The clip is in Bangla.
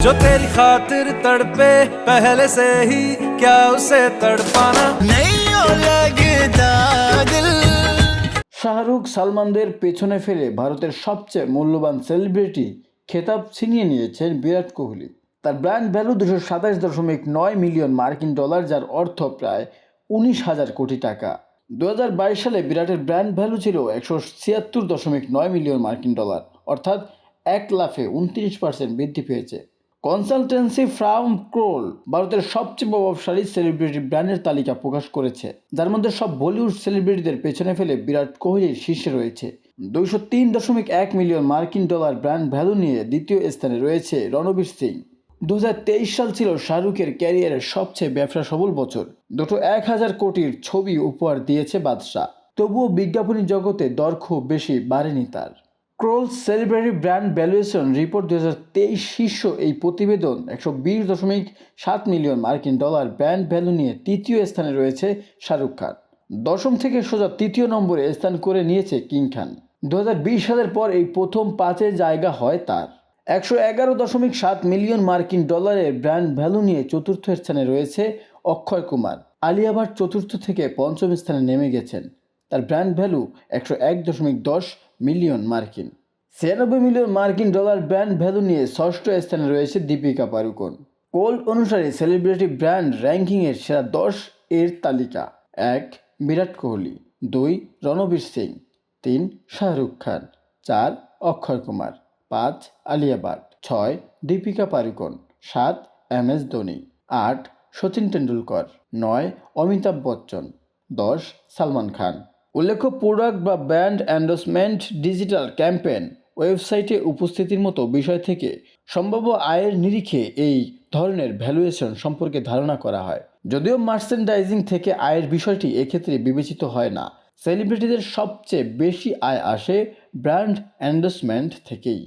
जो तेरी खातिर तड़पे पहले से ही क्या उसे तड़पाना नहीं हो लगता दिल শাহরুখ সালমানদের পেছনে ফেলে ভারতের সবচেয়ে মূল্যবান সেলিব্রিটি খেতাব ছিনিয়ে নিয়েছেন বিরাট কোহলি তার ব্র্যান্ড ভ্যালু দুশো সাতাশ দশমিক নয় মিলিয়ন মার্কিন ডলার যার অর্থ প্রায় উনিশ হাজার কোটি টাকা দু সালে বিরাটের ব্র্যান্ড ভ্যালু ছিল একশো ছিয়াত্তর দশমিক নয় মিলিয়ন মার্কিন ডলার অর্থাৎ এক লাফে উনত্রিশ পার্সেন্ট বৃদ্ধি পেয়েছে কনসালটেন্সি ফ্রাম ক্রোল ভারতের সবচেয়ে প্রভাবশালী সেলিব্রিটি ব্র্যান্ডের তালিকা প্রকাশ করেছে, যার মধ্যে সব বলিউড সেলিব্রিটিদের পেছনে ফেলে বিরাট কোহলির শীর্ষে রয়েছে। দুইশো তিন দশমিক এক মিলিয়ন মার্কিন ডলার ব্র্যান্ড ভ্যালু নিয়ে দ্বিতীয় স্থানে রয়েছে রণবীর সিং। দু হাজার তেইশ সাল ছিল শাহরুখের ক্যারিয়ারের সবচেয়ে ব্যবসা সবল বছর। দুটো এক হাজার কোটির ছবি উপহার দিয়েছে বাদশাহ। তবুও বিজ্ঞাপনী জগতে দর বেশি বাড়েনি তার। Kroll celebrity brand valuation report দু হাজার তেইশ শীর্ষ এই প্রতিবেদন একশো বিশ দশমিক সাত মিলিয়ন মার্কিন ডলার ব্র্যান্ড ভ্যালু নিয়ে তৃতীয় স্থানে রয়েছে শাহরুখ খান। দশম থেকে সোজা তৃতীয় নম্বরে স্থান করে নিয়েছে কিং খান। দু হাজার বিশ সালের পর এই প্রথম পাঁচে জায়গা হয় তার। একশো এগারো দশমিক সাত মিলিয়ন মার্কিন ডলারের ব্র্যান্ড ভ্যালু নিয়ে চতুর্থ স্থানে রয়েছে অক্ষয় কুমার। আলিয়া ভাট চতুর্থ থেকে পঞ্চম স্থানে নেমে গেছেন। তার ব্র্যান্ড ভ্যালু একশো এক দশমিক দশ মিলিয়ন মার্কিন। ছিয়ানব্বই মিলিয়ন মার্কিন ডলার ব্র্যান্ড ভ্যালু নিয়ে ষষ্ঠ স্থানে রয়েছে দীপিকা পাড়ুকোন। কোল অনুসারে সেলিব্রিটি ব্র্যান্ড র্যাঙ্কিংয়ের সেরা দশ এর তালিকা। এক, বিরাট কোহলি। দুই, রণবীর সিং। তিন, শাহরুখ খান। চার, অক্ষয় কুমার। পাঁচ, আলিয়া ভাট। ছয়, দীপিকা পাড়ুকোন। সাত, এম এস ধোনি। আট, সচিন তেন্ডুলকর। নয়, অমিতাভ বচ্চন। দশ, সালমান খান। উল্লেখ্য, প্রোডাক্ট বা ব্র্যান্ড অ্যান্ডোসমেন্ট, ডিজিটাল ক্যাম্পেন ওয়েবসাইটে উপস্থিতির মতো বিষয় থেকে সম্ভাব্য আয়ের নিরিখে এই ধরনের ভ্যালুয়েশন সম্পর্কে ধারণা করা হয়। যদিও মার্চেন্ডাইজিং থেকে আয়ের বিষয়টি এক্ষেত্রে বিবেচিত হয় না, সেলিব্রিটিদের সবচেয়ে বেশি আয় আসে ব্র্যান্ড অ্যান্ডোসমেন্ট থেকেই।